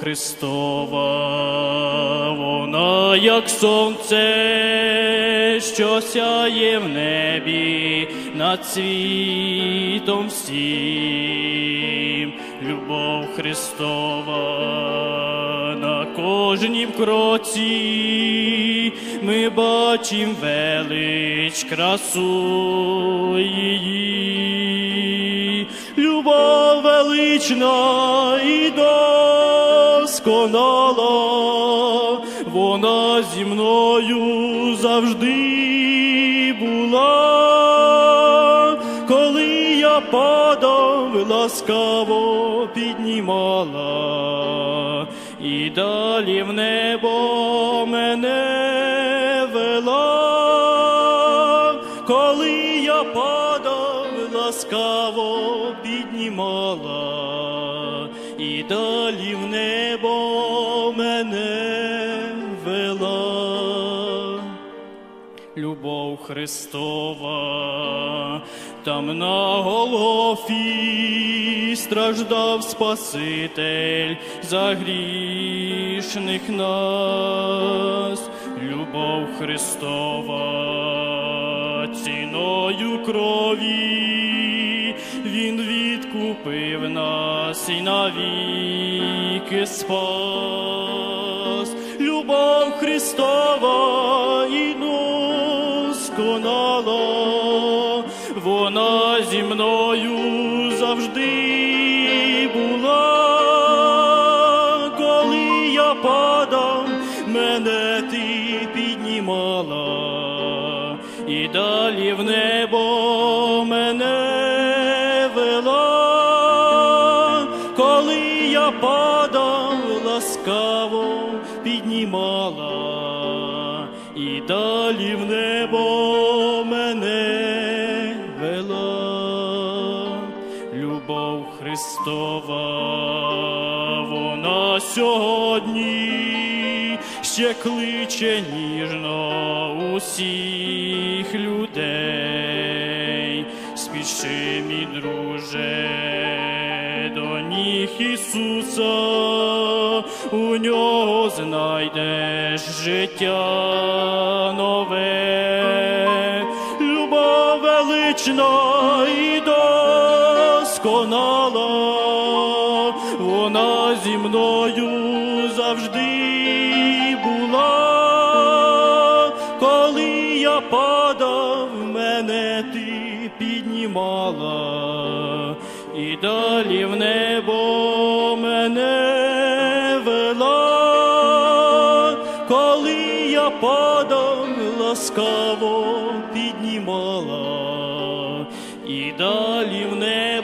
Христова, вона як сонце, що сяє в небі над світом всім. Любов Христова на кожнім кроці ми бачим велич красу її. Велична і досконала, вона зі мною завжди була, коли я падав, ласкаво піднімала, і далі в небо мене вела, коли я падав, ласкаво піднімала, і далі в небо мене вела. Любов Христова, там на Голгофі страждав Спаситель за грішних нас. Любов Христова, ціною крові, відкупив нас і навіки спас. Любов Христова і досконала, вона зі мною завжди була, коли я падав, мене ти піднімала, і далі в небо падав, ласкаво піднімала, і далі в небо мене вела. Любов Христова, вона сьогодні ще кличе ніжно усіх ніг Ісуса, у нього знайдеш життя нове, любов велична і досконала, вона зі мною завжди ти піднімала, і далі в небо мене вела, коли я падав, ласкаво піднімала, і далі в небо